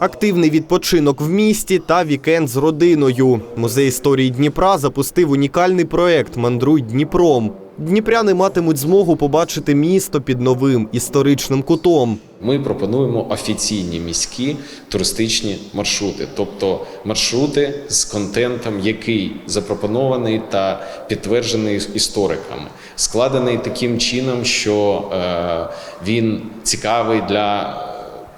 Активний відпочинок в місті та вікенд з родиною. Музей історії Дніпра запустив унікальний проект Мандруй Дніпром. Дніпряни матимуть змогу побачити місто під новим історичним кутом. Ми пропонуємо офіційні міські туристичні маршрути, тобто маршрути з контентом, який запропонований та підтверджений істориками, складений таким чином, що е, він цікавий для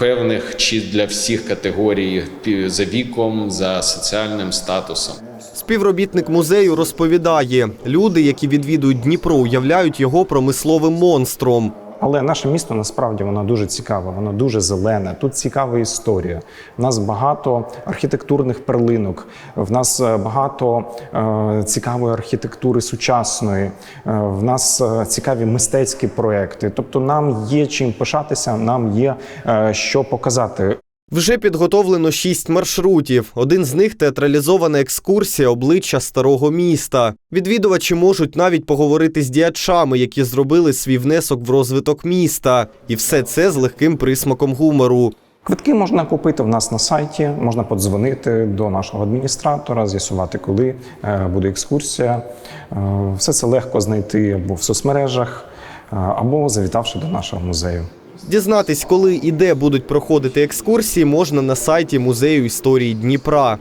певних чи для всіх категорій за віком, за соціальним статусом. Співробітник музею розповідає, люди, які відвідують Дніпро, уявляють його промисловим монстром. Але наше місто насправді воно дуже цікаве, воно дуже зелене. Тут цікава історія. У нас багато архітектурних перлинок. В нас е, багато е, цікавої архітектури сучасної. Е, в нас е, цікаві мистецькі проекти. Тобто, нам є чим пишатися, нам є е, що показати. Вже підготовлено шість маршрутів. Один з них театралізована екскурсія обличчя старого міста. Відвідувачі можуть навіть поговорити з діячами, які зробили свій внесок в розвиток міста. І все це з легким присмаком гумору. Квитки можна купити в нас на сайті, можна подзвонити до нашого адміністратора, з'ясувати, коли е, буде екскурсія. Е, Все це легко знайти або в соцмережах, е, або завітавши до нашого музею. Дізнатись, коли і де будуть проходити екскурсії, можна на сайті музею історії Дніпра.